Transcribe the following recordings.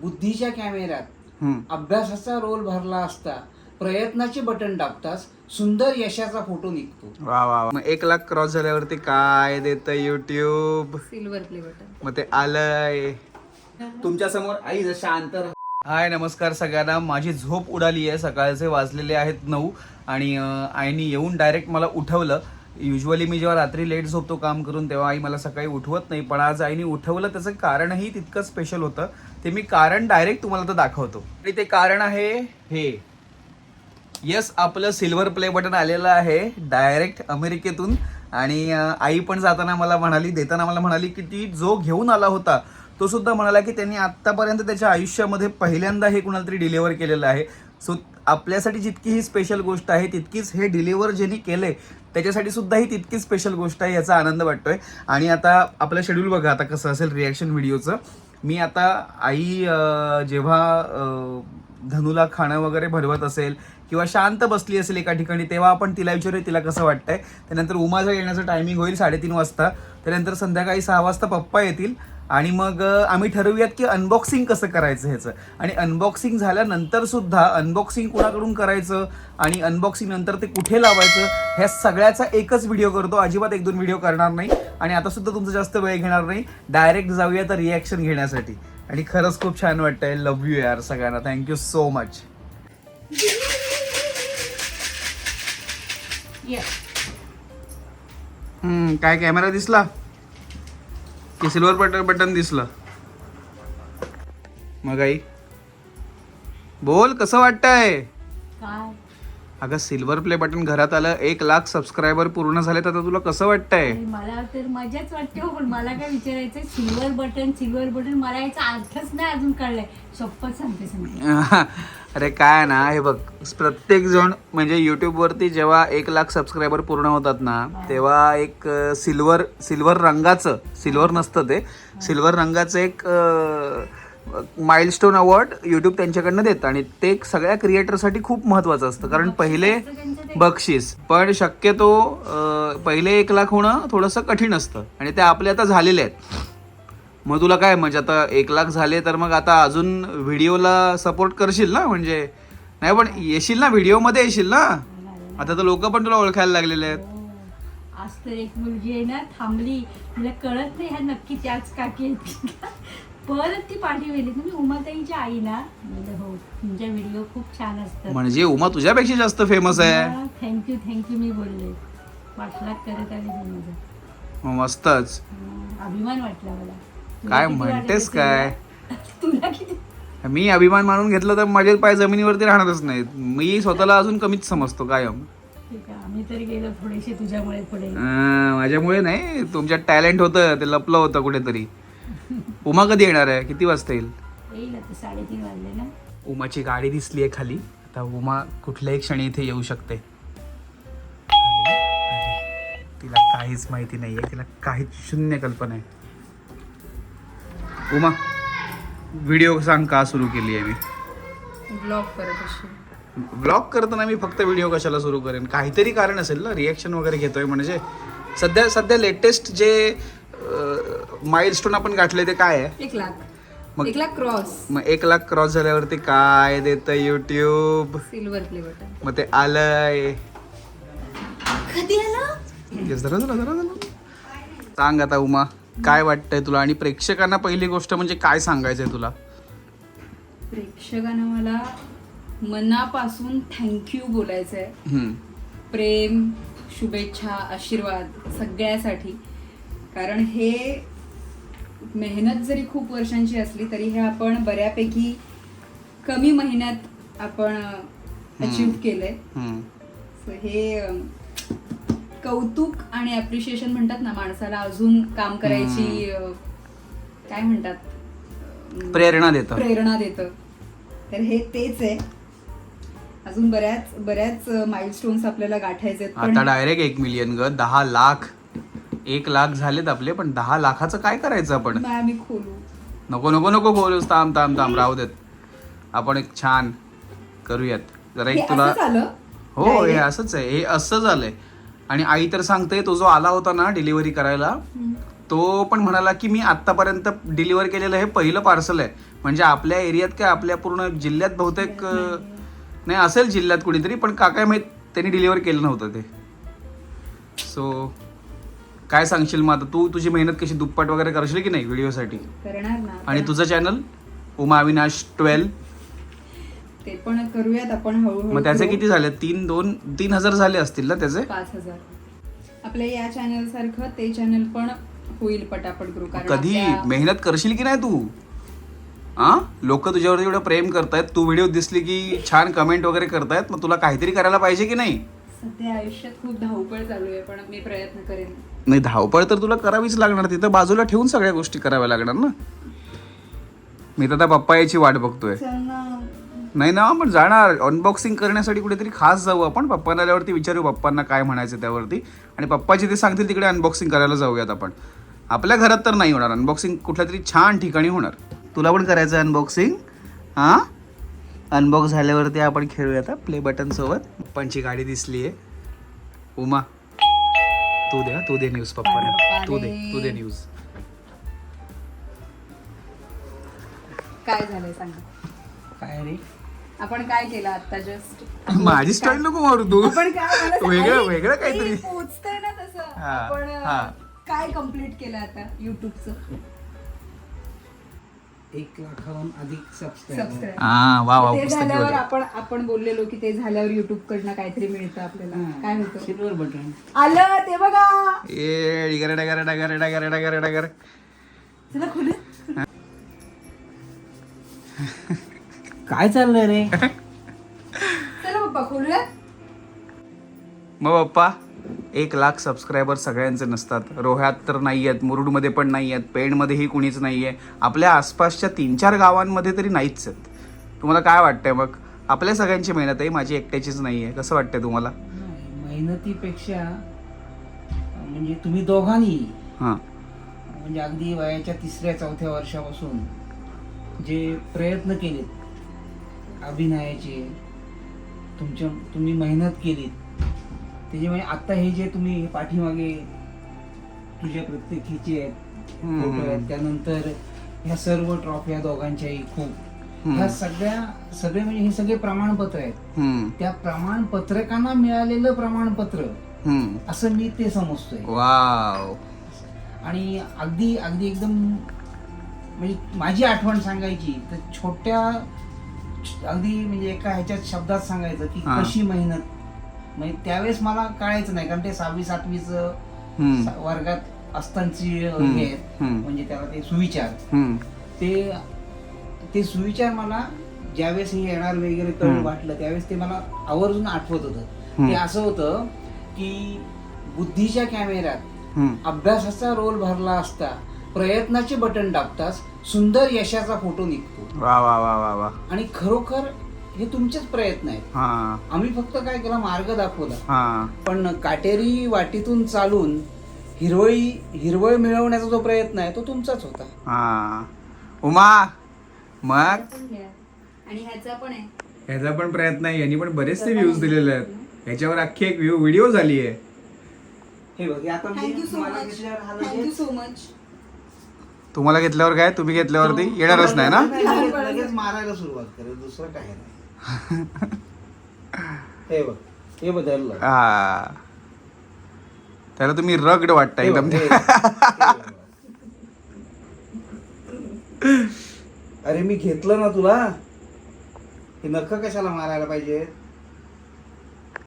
बुद्धीच्या कॅमेऱ्यात. अभ्यासाचा रोल भरला असता प्रयत्नाचे बटन दाबताच सुंदर यशाचा फोटो निघतो वा वा वा. मग एक लाख क्रॉस झाल्यावरती काय देत युट्यूब सिल्वर प्ले बटन मग ते आलंय तुमच्यासमोर आई जर शांत राहा. हाय नमस्कार सगळ्यांना माझी झोप उडाली आहे सकाळचे वाजलेले आहेत नऊ आणि अं, आईने येऊन डायरेक्ट मला उठवलं युजली मी जेव्हा रात्री लेट झोपतो काम करून तेव्हा आई मला सकाळी उठवत नाही. पण आज आईने उठवलं त्याचं कारणही तितकं स्पेशल होतं. ते मी कारण डायरेक्ट तुम्हाला तर दाखवतो. आणि ते कारण आहे हे. येस आपलं सिल्वर प्ले बटन आलेलं आहे डायरेक्ट अमेरिकेतून. आणि आई पण जाताना मला म्हणाली देताना मला म्हणाली की ती जो घेऊन आला होता तो सुद्धा म्हणाला की त्यांनी आत्तापर्यंत त्याच्या आयुष्यामध्ये पहिल्यांदा हे कुणाला तरी डिलिव्हर केलेलं आहे. सो आपल्यासाठी जितकी ही स्पेशल गोष्ट आहे तितकीच हे डिलिव्हर ज्यांनी केले त्याच्यासाठी सुद्धा ही तितकी स्पेशल गोष्ट आहे याचा आनंद वाटतोय. आणि आता आपलं शेड्यूल बघा आता कसं असेल रिॲक्शन व्हिडिओचं मी आता आई जेव्हा धनूला धनुला खाणं वगैरे भरवत असेल किंवा शांत बसली असेल एका ठिकाणी तेव्हा आपण तिला विचारूया तिला कसं वाटतंय. त्यानंतर उमाचं येण्याचं टायमिंग होईल साडेतीन वाजता. त्यानंतर संध्याकाळी सहा वाजता पप्पा येतील. आणि मग आम्ही ठरवूयात की अनबॉक्सिंग कसं करायचं ह्याचं. आणि अनबॉक्सिंग झाल्यानंतर सुद्धा अनबॉक्सिंग कुणाकडून करायचं आणि अनबॉक्सिंग नंतर ते कुठे लावायचं ह्या सगळ्याचा एकच व्हिडिओ करतो. अजिबात एक दोन व्हिडिओ करणार नाही. आणि आता सुद्धा तुमचा जास्त वेळ घेणार नाही. डायरेक्ट जाऊया तर रिॲक्शन घेण्यासाठी. आणि खरंच खूप छान वाटतंय. लव्ह यू यार सगळ्यांना. थँक्यू सो मच काय कॅमेरा दिसला? की सिल्वर बटन बटन दिसलं. मग आई बोल कसं वाटतंय? काय? अगं सिल्वर प्ले बटन घरात आलं एक लाख सबस्क्रायबर पूर्ण झालेत आता तुला कसं वाटतंय? मला तर मजाच वाटते हो, पण मला काय विचारायचं सिल्वर बटन सिल्वर बटन मला याचा अर्थच नाही अजून कळलाय. शपथ सांगते सांगते. अरे काय ना हे बघ प्रत्येक जण म्हणजे युट्यूब वरती जेव्हा एक लाख सबस्क्रायबर पूर्ण होतात ना तेव्हा एक सिल्वर सिल्वर रंगाचं सिल्वर नसतं ते सिल्वर रंगाचं एक माइलस्टोन अवॉर्ड युट्यूब त्यांच्याकडनं देतं. आणि ते सगळ्या क्रिएटरसाठी खूप महत्वाचं असतं. कारण पहिले बक्षीस. पण शक्यतो पहिले एक लाख होणं थोडंसं कठीण असतं. आणि ते आपले आता झालेले आहेत. मग तुला काय म्हणजे आता एक लाख झाले तर मग आता अजून व्हिडिओला सपोर्ट करशील ना? म्हणजे नाही पण येशील ना? व्हिडिओमध्ये येशील ना? आता तर लोक पण तुला ओळखायला लागलेले आहेत. हो. आज तर एक मुलगी आहे ना थांबली. मला कळत नाही ह्या नक्की त्याच काकी आहेत? परत ती पाठी वेली तुम्ही उमाताईची आई ना म्हणलं, हो तुमच्या व्हिडिओ खूप छान असतात. म्हणजे उमा तुझ्यापेक्षा जास्त फेमस आहे. थँक्यू थँक्यू मी बोलले. पाठलाग करत आली ती माझा. मग मस्तच. हं, अभिमान वाटला मला. तुला काय किती म्हणतेस काय? ना? तुला किती? मी अभिमान मानून घेतलं तर माझे पाय जमिनीवरती राहणारच नाहीत. मी स्वतःला अजून कमीच समजतो कायम. ठीक आहे आम्ही तरी गेलो थोडेसे तुझ्यामुळे पुढे. अं, माझ्यामुळे नाही तुमच्यात टॅलेंट होतं ते लपलं होतं कुठेतरी. उमा कधी येणार आहे? किती वाजता येईल? येईल आता साडेतीन वाजले ना. उमाची गाडी दिसली आहे खाली. आता उमा कुठल्याही क्षणी इथे येऊ शकते. तिला काहीच माहिती नाहीये. तिला काहीच शून्य कल्पना आहे. उमा व्हिडिओ सांग का सुरू केली आहे मी? ब्लॉग करत ब्लॉग करताना मी फक्त व्हिडिओ कशाला सुरू करेन? काहीतरी कारण असेल ना? रिॲक्शन वगैरे घेतोय म्हणजे. सध्या सध्या लेटेस्ट जे माइलस्टोन आपण गाठले ते काय आहे? एक लाख. मग- एक लाख क्रॉस. मग एक लाख क्रॉस झाल्यावरती काय देतं युट्यूब सिल्वर प्ले बटन. मग ते आलंय. कधी आला? Yes, जरा जरा जरा जरा सांग आता उमा काय वाटतंय तुला? आणि प्रेक्षकांना पहिली गोष्ट म्हणजे काय सांगायचंय तुला? प्रेक्षकांना मला मनापासून थँक्यू बोलायचं आहे हम्म. प्रेम शुभेच्छा आशीर्वाद सगळ्यासाठी. कारण हे मेहनत जरी खूप वर्षांची असली तरी हे आपण बऱ्यापैकी कमी महिन्यात आपण अचीव केलंय. हे कौतुक आणि अप्रिशिएशन म्हणतात ना माणसाला अजून काम करायची काय म्हणतात? प्रेरणा देतं. प्रेरणा देतं. तर हे तेच आहे. अजून बऱ्याच बऱ्याच माइलस्टोन्स आपल्याला गाठायचे आता डायरेक्ट एक मिलियन ग दहा लाख एक लाख झालेत आपले पण दहा लाखाचं काय करायचं आपण? नाही आम्ही खोलू. नको नको नको बोलूस थांब थांब थांब राहू देत. आपण एक छान करूयात. जरा हे एक तुला हो हे Direct. असंच आहे. हे असं झालंय. आणि आई तर सांगते तो जो आला होता ना डिलिव्हरी करायला तो पण म्हणाला की मी आत्तापर्यंत डिलिव्हर केलेलं हे पहिलं पार्सल आहे. म्हणजे आपल्या एरियात काय आपल्या पूर्ण जिल्ह्यात बहुतेक अं, नाही. असेल जिल्ह्यात कुणीतरी पण काका माहीत त्यांनी डिलिव्हर केलं नव्हतं ते. सो काय सांगशील मग आता? तू तुझी मेहनत कशी दुप्पट वगैरे करशील की नाही व्हिडिओसाठी? करणार ना. आणि तुझं चॅनल उमा अविनाश ट्वेल्व. ते पण करूयात आपण हळूहळू मग त्याचे grow. किती झाले? तीन दोन तीन हजार झाले असतील ना त्याचे? पाच हजार. आपल्या या चॅनल सारखं ते चॅनल पण होईल पटापट ग्रो कारण कधी? आपल्या- मेहनत करशील की नाही तू? हा लोक तुझ्यावरती एवढं प्रेम करतायत. तू व्हिडिओ दिसली की छान कमेंट वगैरे करतायत. मग तुला काहीतरी करायला पाहिजे की नाही? सध्या आयुष्यात खूप धावपळ चालू आहे पण मी प्रयत्न करेन. नाही धावपळ तर तुला करावीच लागणार तिथं बाजूला ठेवून सगळ्या गोष्टी कराव्या लागणार ना? मी तर आता पप्पा याची वाट बघतोय. नाही ना आपण जाणार. अनबॉक्सिंग करण्यासाठी कुठेतरी खास जाऊ आपण. पप्पांना आल्यावरती विचारू पप्पांना काय म्हणायचं त्यावरती. आणि पप्पा जिथे सांगतील तिकडे अनबॉक्सिंग करायला जाऊयात आपण. आपल्या घरात तर नाही होणार. अनबॉक्सिंग कुठल्या तरी छान ठिकाणी होणार. तुला पण करायचं अनबॉक्सिंग हां? अनबॉक्स झाल्यावरती आपण खेळूयात प्ले बटन सोबत. पप्पांची गाडी दिसली आहे. उमा तू दे हा, तू दे न्यूज पप्पाने तू दे तू दे न्यूज काय झालंय सांगा. काय रे? आपण काय केलं आता जस्ट माझी स्टाईल नको मारू तू. आपण काय मला सांग- वेगळं वेगळं काहीतरी. ते पोचतंय ना तसं. हा, आपण हा. काय कंप्लीट केलं आता युट्यूबचं एक लाखाहून अधिक सबस्क्राईबर सबस्क्राईब हा वा वा ते पुस्तकी झाल्यावर वगैरे. आपण आपण बोललेलो की ते झाल्यावर युट्यूब कडनं काहीतरी मिळतं आपल्याला. काय होतं सिल्वर बटन आलं ते बघा. ए डिगर डगर डगर डगर डगर डगर चला खुले. काय चाललंय रे? चला पप्पा खोलूया मग पप्पा? एक लाख सबस्क्रायबर सगळ्यांचे नसतात. रोह्यात तर नाही आहेत मुरुडमध्ये पण नाही आहेत पेणमध्येही कुणीच नाही आहे आपल्या आसपासच्या तीन चार गावांमध्ये तरी नाहीच आहेत. तुम्हाला काय वाटतंय मग? आपल्या सगळ्यांची मेहनत आहे माझी एकट्याचीच नाही आहे कसं वाटतंय तुम्हाला? मेहनतीपेक्षा म्हणजे तुम्ही दोघांनी हां. म्हणजे अगदी वयाच्या तिसऱ्या चौथ्या वर्षापासून जे प्रयत्न केलेत अभिनयाचे तुमच्या तुम्ही मेहनत केलीत त्याच्यामुळे आता हे जे तुम्ही पाठीमागे तुझ्या प्रत्येक हिचे आहेत हम्म. फोटो आहेत त्यानंतर ह्या सर्व ट्रॉफ्या दोघांच्याही खूप. ह्या सगळ्या सगळे म्हणजे हे सगळे प्रमाणपत्र आहेत त्या प्रमाणपत्रकांना मिळालेलं प्रमाणपत्र. असं मी ते समजतोय वाव आणि अगदी अगदी एकदम म्हणजे माझी आठवण सांगायची तर छोट्या अगदी म्हणजे एका ह्याच्यात शब्दात सांगायचं की. कशी मेहनत म्हणजे त्यावेळेस मला कळायचं नाही कारण ते सहावी सातवीच वर्गात असतानाची हे आहेत हम्म. म्हणजे त्याला ते सुविचार ते ते सुविचार मला ज्यावेळेस हे येणार वगैरे कळून. वाटलं त्यावेळेस ते मला आवर्जून आठवत होतं. ते असं होतं की बुद्धीच्या कॅमेऱ्यात. अभ्यासाचा रोल भरला असता प्रयत्नाचे बटन दाबताच सुंदर यशाचा फोटो निघतो वा वा वा वा आणि खरोखर हे तुमचेच प्रयत्न आहेत. हा. आम्ही फक्त काय केला मार्ग दाखवला. हा. पण काटेरी वाटीतून चालून हिरवळी हिरवळ मिळवण्याचा जो प्रयत्न आहे तो तुमचाच होता. हा. उमा मग? आणि ह्याचा पण आहे. ह्याचा पण प्रयत्न आहे. यांनी पण बरेचसे व्ह्यूज दिलेले आहेत. ह्याच्यावर अख्खी एक व्ह्यू व्हिडिओ झाली आहे. हे बघ हे आता मी थँक्यू सो मला मच घेतल्यावर हा थँक्यू लगेच- सो मच तुम्हाला घेतल्यावर काय? तुम्ही घेतल्यावरती येणारच नाही ना? लगेच लगेच मारायला सुरुवात करेल. दुसरं काय नाही. हे बघ हे बदललं हा. त्याला तुम्ही रगड वाटता हे एकदम. हे. अरे मी घेतलं ना तुला. हे नख कशाला मारायला पाहिजे?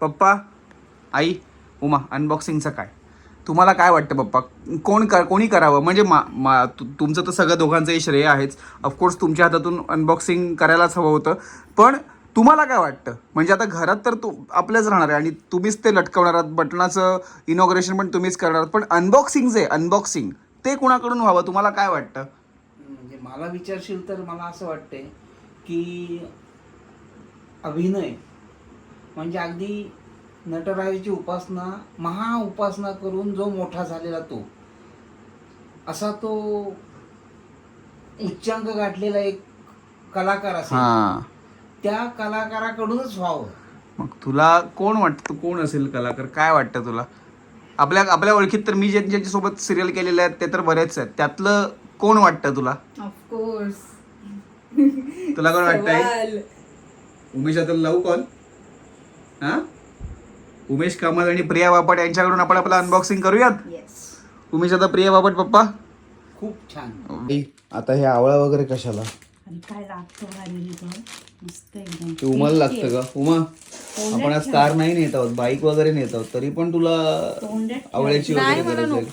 पप्पा आई उमा अनबॉक्सिंगचं काय? तुम्हाला काय वाटतं पप्पा? कोण कर कोणी करावं? म्हणजे मा मा तु- तुमचं तर सगळं दोघांचंही श्रेय आहेच. ऑफकोर्स तुमच्या हातातून अनबॉक्सिंग करायलाच हवं होतं. पण तुम्हाला काय वाटतं? म्हणजे आता घरात तर तू आपल्याच राहणार आहे आणि तुम्हीच ते लटकवणार आहात बटनाचं इनॉग्रेशन पण तुम्हीच करणार पण अनबॉक्सिंग जे अनबॉक्सिंग ते कुणाकडून व्हावं? तुम्हाला काय वाटतं? म्हणजे मला विचारशील तर मला असं वाटतंय की अभिनय म्हणजे अगदी नटराजाची उपासना महा उपासना करून जो मोठा झालेला तो असा तो उच्चांक गाठलेला एक कलाकार असेल. त्या कलाकाराकडूनच व्हावं. मग तुला कोण वाटतं? कोण असेल कलाकार? काय वाटतं तुला? आपल्या आपल्या ओळखीत तर मी जे ज्यांच्यासोबत सिरियल केलेले आहेत ते तर बरेच आहेत. त्यातलं कोण वाटतं तुला? ऑफकोर्स तुला कोण वाटतंय? उमेश आता लावू कॉल हा? उमेश कामत आणि प्रिया बापट यांच्याकडून आपण आपलं अनबॉक्सिंग करूयात? येस उमेश आता प्रिया बापट पप्पा. खूप छान. आता हे आवळा वगैरे कशाला? आणि काय लागतं मस्त एकदम. ते उमाला लागतं का उमा आपण आज कार नाही नेत आहोत बाईक वगैरे नेत आहोत तरी पण तुला आवळ्याची वगैरे गरज आहे.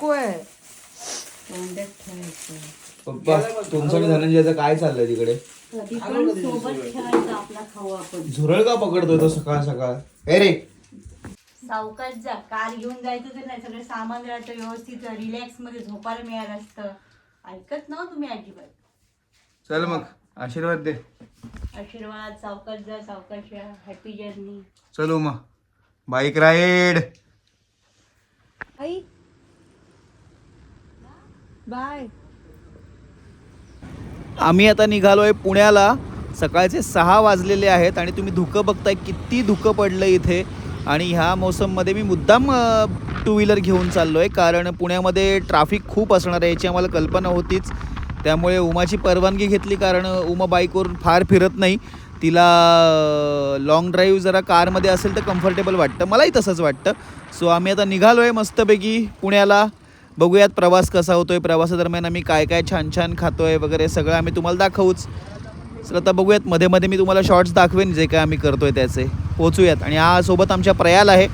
तोंडात ठेवायचं. पप्पा तुमचं आणि धनंजयचं काय चाललंय तिकडे? कधी पण सोबत ठेवायचं आपला खाऊ आपण. झुरळ का पकडतोय तो सकाळ सकाळ? हे रे! सावकाश जा कार घेऊन जायचं तर नाही सगळं सामान राहतं व्यवस्थित रिलॅक्समध्ये झोपायला मिळालं असतं. ऐकत ना हो तुम्ही अजिबात. चल मग. आशीर्वाद दे. आशीर्वाद सावकाश जा सावकाश या. हॅपी जर्नी चलो मग. बाईक राईड आई. बाय. आम्ही आता निघालोय पुण्याला. सकाळचे सहा वाजलेले आहेत आणि तुम्ही धुकं बघताय किती धुकं पडलं इथे. आणि ह्या मोसममध्ये मी मुद्दाम टू व्हीलर घेऊन चाललो आहे कारण पुण्यामध्ये ट्रॅफिक खूप असणार आहे याची आम्हाला कल्पना होतीच. त्यामुळे उमाची परवानगी घेतली कारण उमा बाईकवरून फार फिरत नाही. तिला लॉंग ड्राईव्ह जरा कारमध्ये असेल तर कम्फर्टेबल वाटतं. मलाही तसंच वाटतं. सो आम्ही आता निघालो आहे मस्तपैकी पुण्याला. बघूयात प्रवास कसा होतो आहे प्रवासादरम्यान आम्ही काय काय छान छान खातो आहे वगैरे सगळं आम्ही तुम्हाला दाखवूच. सर आता बघूयात मध्ये मध्ये मी तुम्हाला शॉर्ट्स दाखवेन जे काय आम्ही करतो आहे त्याचे. पोचूयात आणि हा सोबत आमच्या प्रयाल आहे.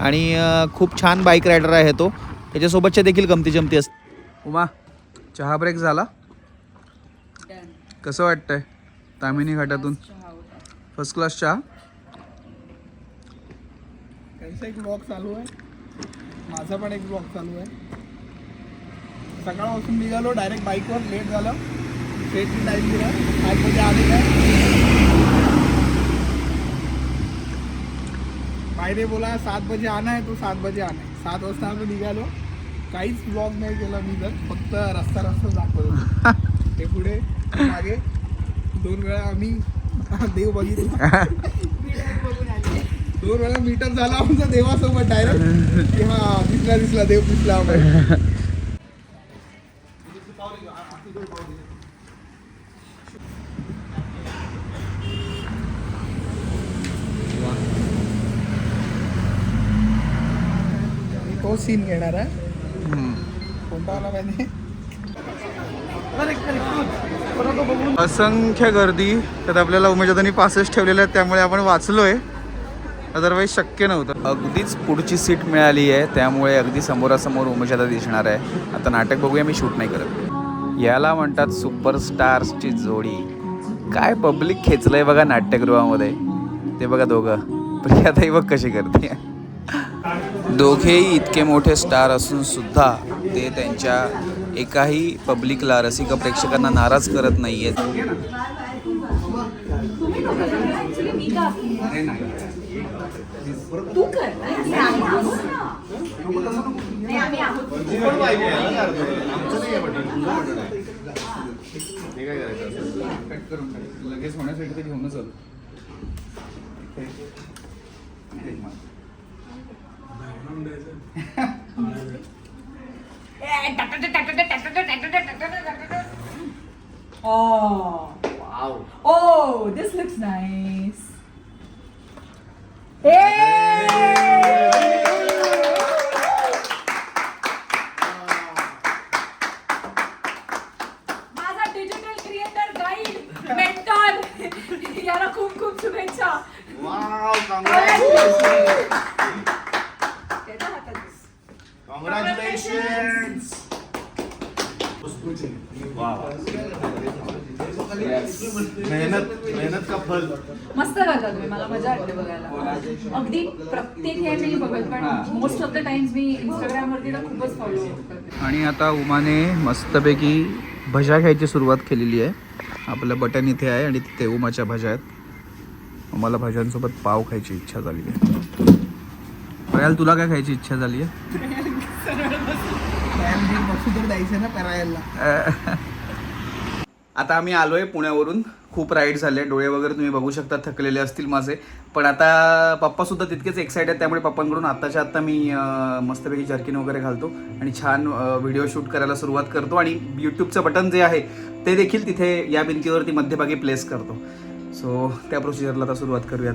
आणि खूप छान बाईक रायडर आहे तो. त्याच्यासोबतच्या देखील गमती जमती असते उमा चहा ब्रेक झाला? कसं वाटतंय तामिनी घाटातून? फर्स्ट क्लास चहा? त्यांचा एक ब्लॉग चालू आहे? माझा पण एक ब्लॉग चालू आहे. सकाळपासून निघालो डायरेक्ट बाईकवर लेट झालं. सेटनी टाईम दिला. आठ बजे आले काय ने बोला सात बजे आना है तो सात बजे आना है सात वाजता आम्ही निघालो. काहीच ब्लॉग नाही केला मी तर. फक्त रस्ता रस्ता दाखवत. होतो. ते पुढे मागे. दोन वेळा आम्ही देव बघितला. दोन वेळा मीटर झाला आमचा देवासोबत डायरेक्ट हा दिसला दिसला देव दिसला. तो सीन घेणार आहे असंख्य गर्दी त्यात आपल्याला उमेदवारांनी पासेस ठेवलेले आहेत त्यामुळे आपण वाचलोय. अदरवाईज शक्य नव्हतं. अगदीच पुढची सीट मिळाली आहे त्यामुळे अगदी समोरासमोर उमेशदा दिसणार आहे. आता नाटक बघूया मी शूट नाही करत. याला म्हणतात सुपरस्टार्सची जोडी. काय पब्लिक खेचलंय बघा नाट्यगृहामध्ये. ते बघा दोघं. प्रियाताई बघ कशी करते. दोघेही इतके मोठे स्टार असून सुद्धा ते त्यांच्या एकाही पब्लिकला रसिक प्रेक्षकांना नाराज करत नाही लगेच Oh. Wow. Oh, this looks nice. Hey! करता तुम्ही. मला मजा वाटते बघायला. अगदी प्रत्येक हे मी बघत पण मोस्ट ऑफ द टाइम्स मी इंस्टाग्राम वरती तर खूपच फॉलो करते. आणि आता उमाने मस्तपैकी भजा घ्यायची सुरुवात केलेली आहे. आपलं बटन इथे आहे आणि तिथे उमाच्या भजा आहेत. मला भज्यांसोबत पाव खायची इच्छा झाली आहे. प्रयाल तुला काय खायची इच्छा झाली आहे? द्यायचं ना करायला आता आम्ही आलो आहे पुण्यावरून. खूप राईड झाले. डोळे वगैरे तुम्ही बघू शकता थकलेले असतील माझे. पण आता पप्पासुद्धा तितकेच एक्साइटेड आहेत त्यामुळे पप्पांकडून आत्ताच्या आत्ता मी मस्तपैकी जर्किन वगैरे घालतो आणि छान व्हिडिओ शूट करायला सुरुवात करतो आणि यूट्यूबचं बटन जे आहे ते देखील तिथे या भिंतीवरती मध्यभागी प्लेस करतो. सो त्या प्रोसिजरला आता सुरुवात करूयात.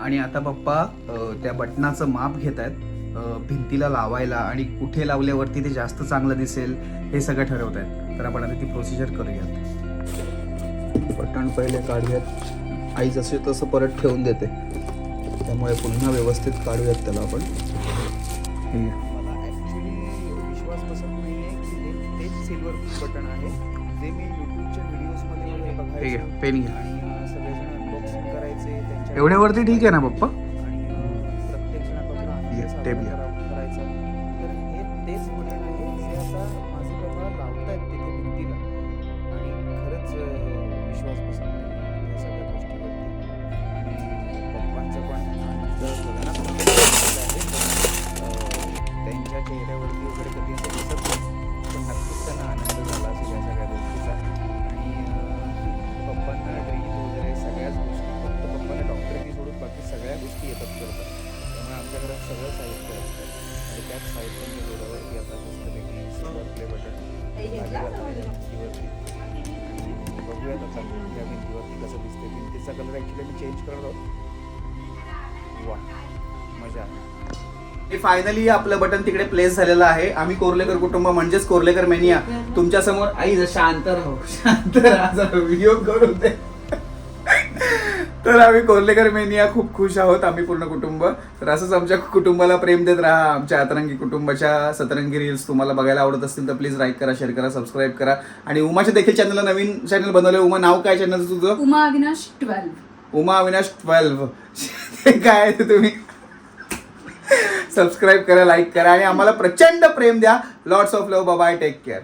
आणि आता पप्पा त्या बटनाचं माप घेत आहेत भिंतीला लावायला आणि कुठे लावल्यावरती ते जास्त चांगलं दिसेल हे सगळं ठरवत आहेत. तर आपण आता ती प्रोसिजर करूयात. बटन पहिले काढूयात. आई जसे तसं परत ठेवून देते. त्यामुळे पुन्हा व्यवस्थित काढूयात त्याला आपण. घ्या. मला ॲक्च्युली विश्वास बसत नाही आहे की हे तेच सिल्वर बटन आहे. जे मी यूट्यूबच्या व्हिडिओजमध्ये वगैरे बघायचो घ्या. पेन घ्या. आणि अं, सगळेजण अनबॉक्सिंग करायचे त्यांच्या एवढ्यावरती ठीक आहे ना पप्पा? ते बी करायचं. तर हे तेच बटन आहे. जे आता माझे बाबा लावतायत तिथे भिंतीला. आणि खरंच विश्वास बसत नाही या सगळ्या गोष्टीवरती. आणि पप्पांचं पण त्यांच्या चेहऱ्यावरती वगैरे कधी असं दिसत नाही. पण नक्कीच त्यांना आनंद झाला असेल या सगळ्या गोष्टी सगळं साहित्य असतं. आणि त्याच साहित्याच्या जोरावरती आता मस्तपैकी प्ले बटन आणि बघूयात आता त्या भिंतीवरती कसं दिसते भिंतीचा कलर ॲक्च्युली आम्ही चेंज करणार आहोत. वा. मजा फायनली आपलं बटन तिकडे प्लेस झालेलं आहे. आम्ही कोरलेकर कुटुंब म्हणजेच कोरलेकर मेनिया तुमच्यासमोर आई शांत राहू. शांत राहा. व्हिडिओ करू दे. तर आम्ही कोर्लेकर मेनिया खूप खुश आहोत आम्ही पूर्ण कुटुंब. तर असंच आमच्या कुटुंबाला प्रेम देत राहा. आमच्या अतरंगी कुटुंबाच्या सतरंगी रील्स तुम्हाला बघायला आवडत असतील तर प्लीज लाईक करा शेअर करा सबस्क्राईब करा. आणि उमाच्या देखील चॅनलला नवीन चॅनल बनवलं उमा नाव काय चॅनलचं तुझं? उमा अविनाश ट्वेल्व उमा अविनाश ट्वेल्व ते काय ते तुम्ही? सबस्क्राईब करा लाईक करा आणि आम्हाला प्रचंड प्रेम द्या. Lots of love bye take care